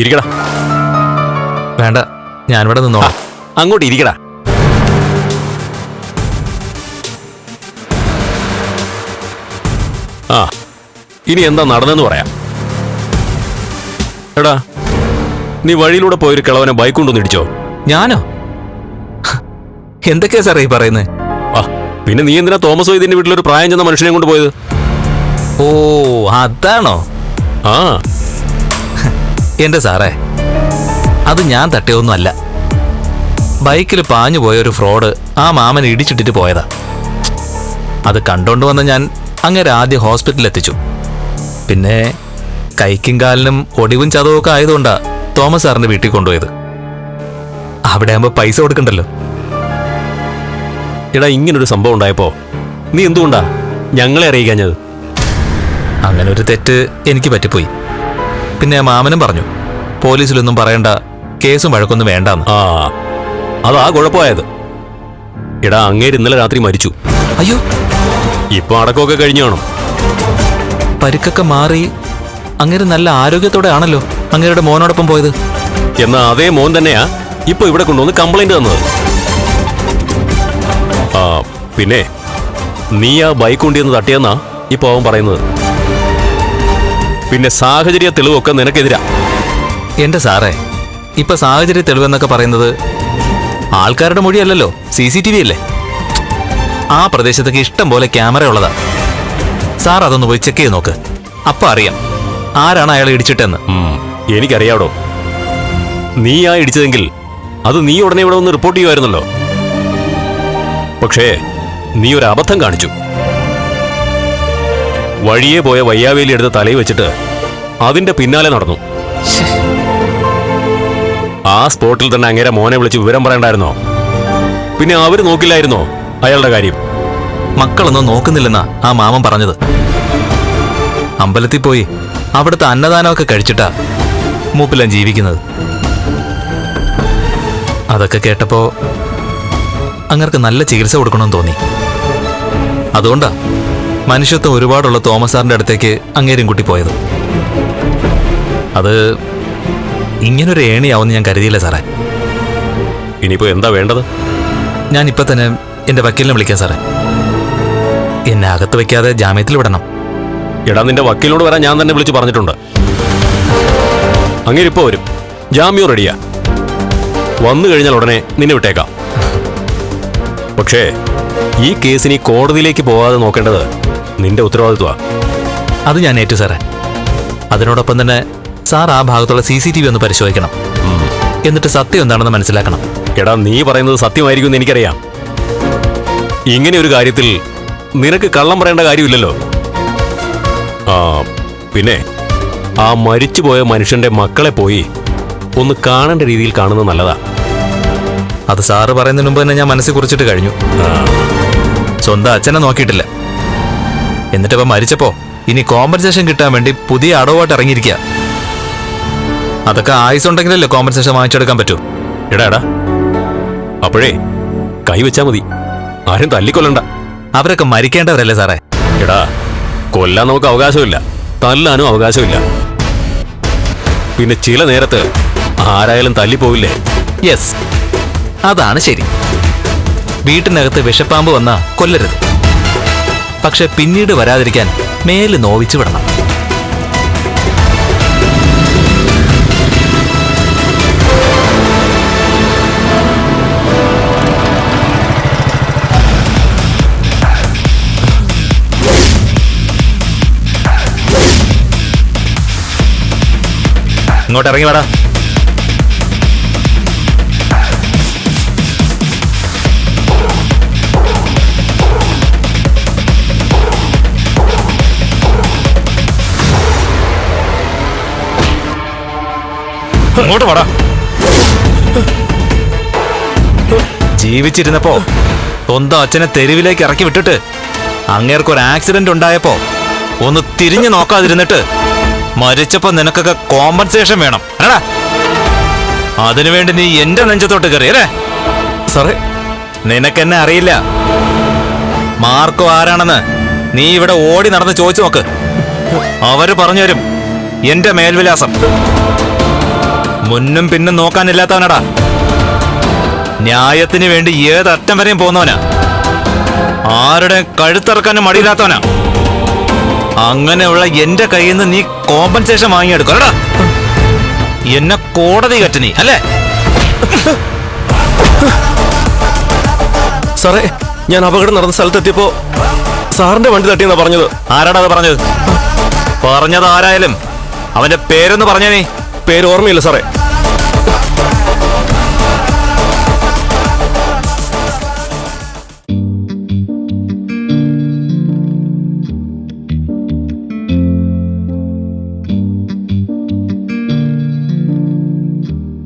ഇരിക്കടാ. വേണ്ട ഞാനിവിടെ നിന്നോ അങ്ങോട്ട് ഇരിക്കടാ. ആ ഇനി എന്താ നടന്നെന്ന് പറയാം. എടാ നീ വഴിയിലൂടെ പോയൊരു കിളവനെ ബൈക്ക് കൊണ്ടൊന്ന് ഇടിച്ചോ? ഞാനോ? എന്തൊക്കെയാ സാറേ ഈ പറയുന്നത് ആ പിന്നെ നീ എന്തിനാ തോമസ് വൈദ്യന്റെ വീട്ടിലൊരു പ്രായം ചെന്ന മനുഷ്യനെ കൊണ്ട് പോയത്? ഓ അതാണോ? ആ. എന്റെ സാറേ അത് ഞാൻ തട്ടിയൊന്നും അല്ല ബൈക്കിൽ പാഞ്ഞു പോയ ഒരു ഫ്രോഡ് ആ മാമൻ ഇടിച്ചിട്ടിട്ട് പോയതാ. അത് കണ്ടോണ്ട് വന്ന ഞാൻ അങ്ങനെ ആദ്യം ഹോസ്പിറ്റലിൽ എത്തിച്ചു പിന്നെ കൈക്കും കാലിനും ഒടിവും ചതവും ഒക്കെ ആയതുകൊണ്ടാ തോമസ് സാറിന്റെ വീട്ടിൽ കൊണ്ടുപോയത്. അവിടെ ആകുമ്പോ പൈസ കൊടുക്കണ്ടല്ലോ. എടാ ഇങ്ങനൊരു സംഭവം ഉണ്ടായപ്പോ നീ എന്തുകൊണ്ടാ ഞങ്ങളെ അറിയിക്കാഞ്ഞത്? അങ്ങനെ ഒരു തെറ്റ് എനിക്ക് പറ്റിപ്പോയി. പിന്നെ മാമനും പറഞ്ഞു പോലീസിലൊന്നും പറയണ്ട കേസും വഴക്കൊന്നും വേണ്ടെന്ന്. ആ അതാ കുഴപ്പമായത്. എടാ അങ്ങേര് ഇന്നലെ രാത്രി മരിച്ചു. അയ്യോ. ഇപ്പൊ അടക്കമൊക്കെ കഴിഞ്ഞു കാണും. പരിക്കൊക്കെ മാറി അങ്ങേര് നല്ല ആരോഗ്യത്തോടെ ആണല്ലോ അങ്ങേരുടെ മോനോടൊപ്പം പോയത്. എന്നാ അതേ മോൻ തന്നെയാ ഇപ്പൊ ഇവിടെ കൊണ്ടുവന്ന് കംപ്ലൈന്റ് തന്നത്. ആ പിന്നെ നീ ആ ബൈക്ക് കൊണ്ടുവന്ന് തട്ടിയെന്നാ ഇപ്പൊ അവൻ പറയുന്നത്? പിന്നെ സാഹചര്യ തെളിവൊക്കെ നിനക്കെതിരാ. എന്റെ സാറേ ഇപ്പൊ സാഹചര്യ തെളിവെന്നൊക്കെ പറയുന്നത് ആൾക്കാരുടെ മൊഴിയല്ലല്ലോ സി സി ടി വി അല്ലേ? ആ പ്രദേശത്തേക്ക് ഇഷ്ടം പോലെ ക്യാമറ ഉള്ളതാ. സാർ അതൊന്ന് പോയി ചെക്ക് ചെയ്ത് നോക്ക്. അപ്പൊ അറിയാം ആരാണ് അയാളെ ഇടിച്ചിട്ടെന്ന്. എനിക്കറിയാടോ. എനിക്കറിയാവടോ നീ ആ ഇടിച്ചതെങ്കിൽ അത് നീ ഉടനെ ഇവിടെ ഒന്ന് റിപ്പോർട്ട് ചെയ്യുമായിരുന്നല്ലോ. പക്ഷേ നീ ഒരു അബദ്ധം കാണിച്ചു. വഴിയെ പോയ വയ്യാവേലി എടുത്ത് തലയിൽ വെച്ചിട്ട് അതിന്റെ പിന്നാലെ നടന്നു. ആ സ്പോട്ടിൽ തന്നെ അങ്ങേരെ മോനെ വിളിച്ച് വിവരം പറയണ്ടായിരുന്നോ? പിന്നെ അവർ നോക്കില്ലായിരുന്നോ അയാളുടെ കാര്യം? മക്കളൊന്നും നോക്കുന്നില്ലെന്നാ ആ മാമൻ പറഞ്ഞത്. അമ്പലത്തിൽ പോയി അവിടുത്തെ അന്നദാനമൊക്കെ കഴിച്ചിട്ടാ മൂപ്പിലാൻ ജീവിക്കുന്നത്. അതൊക്കെ കേട്ടപ്പോ അങ്ങർക്ക് നല്ല ചികിത്സ കൊടുക്കണമെന്ന് തോന്നി. അതുകൊണ്ടാ മനുഷ്യത്വം ഒരുപാടുള്ള തോമസ് സാറിന്റെ അടുത്തേക്ക് അങ്ങേരും കുട്ടി പോയത്. അത് ഇങ്ങനൊരു ഏണിയാവുമെന്ന് ഞാൻ കരുതിയില്ല സാറേ. ഇനിയിപ്പോ എന്താ വേണ്ടത്? ഞാൻ ഇപ്പൊ തന്നെ എന്റെ വക്കീലിനെ വിളിക്കാം സാറേ. എന്നെ അകത്ത് വെക്കാതെ ജാമ്യത്തിൽ വിടണം. എടാ നിന്റെ വക്കീലിനോട് വരാൻ ഞാൻ തന്നെ വിളിച്ച് പറഞ്ഞിട്ടുണ്ട്. അങ്ങനെ ഇപ്പോ വരും. ജാമ്യം റെഡിയാ. വന്നു കഴിഞ്ഞാൽ ഉടനെ നിന്നെ വിട്ടേക്കാം. പക്ഷേ ഈ കേസിന് കോടതിയിലേക്ക് പോകാതെ നോക്കേണ്ടത് നിന്റെ ഉത്തരവാദിത്വമാ. അത് ഞാൻ ഏറ്റു സാറേ. അതിനോടൊപ്പം തന്നെ സാർ ആ ഭാഗത്തുള്ള സി സി ടി വി ഒന്ന് പരിശോധിക്കണം. എന്നിട്ട് സത്യം എന്താണെന്ന് മനസ്സിലാക്കണം. എടാ നീ പറയുന്നത് സത്യമായിരിക്കും എന്ന് എനിക്കറിയാം. ഇങ്ങനെ ഒരു കാര്യത്തിൽ നിനക്ക് കള്ളം പറയേണ്ട കാര്യമില്ലല്ലോ. ആ പിന്നെ ആ മരിച്ചുപോയ മനുഷ്യന്റെ മക്കളെ പോയി ഒന്ന് കാണേണ്ട രീതിയിൽ കാണുന്നത് നല്ലതാ. അത് സാറ് പറയുന്നതിന് മുമ്പ് തന്നെ ഞാൻ മനസ്സിൽ കുറിച്ചിട്ട് കഴിഞ്ഞു. സ്വന്തം അച്ഛനെ നോക്കിയിട്ടില്ല. എന്നിട്ടിപ്പോ മരിച്ചപ്പോ ഇനി കോമ്പൻസേഷൻ കിട്ടാൻ വേണ്ടി പുതിയ അടവുമായിട്ട് ഇറങ്ങിയിരിക്കുക അതൊക്കെ ആയുസ് ഉണ്ടെങ്കിലല്ലേ കോമ്പൻസേഷൻ വാങ്ങിച്ചെടുക്കാൻ പറ്റൂ. എടാ എടാ. അപ്പോഴേ കൈവച്ചാ മതി. ആരും തല്ലിക്കൊല്ലണ്ട. അവരൊക്കെ മരിക്കേണ്ടവരല്ലേ സാറേ? എടാ കൊല്ലാൻ നമുക്ക് അവകാശമില്ല. തല്ലാനും അവകാശമില്ല. പിന്നെ ചില നേരത്ത് ആരായാലും തല്ലിപ്പോവില്ലേ? യെസ് അതാണ് ശരി. വീട്ടിനകത്ത് വിഷപ്പാമ്പ് വന്നാ കൊല്ലരുത്. പക്ഷെ പിന്നീട് വരാതിരിക്കാൻ മേൽ നോവിച്ചു വിടണം. ഇങ്ങോട്ട് ഇറങ്ങി വേടാ ഇങ്ങോട്ട് വാടാ. ജീവിച്ചിരുന്നപ്പോ സ്വന്തം അച്ഛനെ തെരുവിലേക്ക് ഇറക്കി വിട്ടിട്ട് അങ്ങേർക്ക് ഒരു ആക്സിഡന്റ് ഉണ്ടായപ്പോ ഒന്ന് തിരിഞ്ഞു നോക്കാതിരുന്നിട്ട് മരിച്ചപ്പോ നിനക്കൊക്കെ കോമ്പൻസേഷൻ വേണം. അല്ലടാ. അതിനുവേണ്ടി നീ എന്റെ നെഞ്ചത്തോട്ട് കയറി അല്ലേ? സാറേ നിനക്കെന്നെ അറിയില്ല. മാർക്കോ ആരാണെന്ന് നീ ഇവിടെ ഓടി നടന്ന് ചോദിച്ചു നോക്ക്. അവർ പറഞ്ഞു തരും എന്റെ മേൽവിലാസം. മുന്നും പിന്നും നോക്കാനില്ലാത്തവനടാ. ന്യായത്തിന് വേണ്ടി ഏതറ്റം വരെയും പോകുന്നവനാ. ആരുടെ കഴുത്തിറക്കാനും മടിയില്ലാത്തവനാ. അങ്ങനെയുള്ള എന്റെ കയ്യിൽ നിന്ന് നീ കോമ്പൻസേഷൻ വാങ്ങിയെടുക്കണടാ എന്നെ കോടതി കറ്റ നീ അല്ലേ? സാറേ ഞാൻ അപകടം നടന്ന സ്ഥലത്തെത്തിയപ്പോ സാറിന്റെ വണ്ടി തട്ടിയെന്നാ പറഞ്ഞത്. ആരാടാ അത് പറഞ്ഞത്? പറഞ്ഞത് ആരായാലും അവന്റെ പേരൊന്ന് പറഞ്ഞേ നീ. പേര് ഓർമ്മയില്ല സാറേ.